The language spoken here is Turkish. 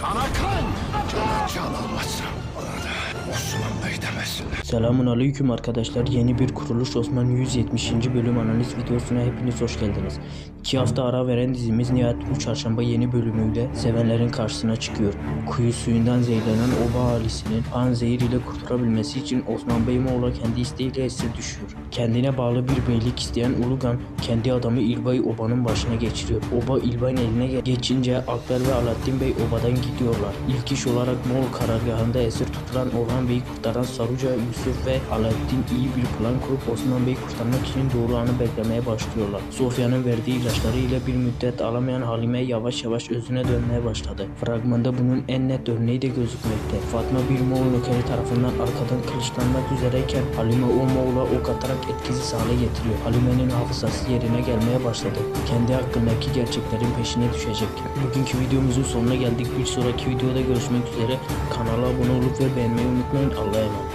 Kana kan! Can almazsa Selamun aleyküm arkadaşlar. Yeni bir Kuruluş Osman 170. bölüm analiz videosuna hepiniz hoş geldiniz. İki hafta ara veren dizimiz nihayet bu çarşamba yeni bölümüyle sevenlerin karşısına çıkıyor. Kuyu suyundan zehirlenen oba ahalisinin panzehir ile kurtulabilmesi için Osman Beymoğlu kendi isteğiyle esir düşüyor. Kendine bağlı bir beylik isteyen Ulugan kendi adamı İlbay Oba'nın başına geçiriyor. Oba İlbay'ın eline ge- geçince Akber ve Alaaddin Bey Oba'dan gidiyorlar. İlk iş olarak Moğol karargahında esir tutulan Orhan Bey'i kurtaran Saruca, Yusuf ve Alaaddin iyi bir plan kurup Osman Bey'i kurtarmak için doğru anı beklemeye başlıyorlar. Sofya'nın verdiği ilaçları ile bir müddet alamayan Halime yavaş yavaş özüne dönmeye başladı. Fragmanda bunun en net örneği de gözükmekte. Fatma bir Moğol nökeri tarafından arkadan kılıçlanmak üzereyken Halime o Moğol'a ok atarak etkisiz hale getiriyor. Halime'nin hafızası yerine gelmeye başladı. Kendi hakkındaki gerçeklerin peşine düşecek. Bugünkü videomuzun sonuna geldik. Bir sonraki videoda görüşmek üzere. Kanala abone olup ve beğenmeyi unutmayın. Allah'a emanet.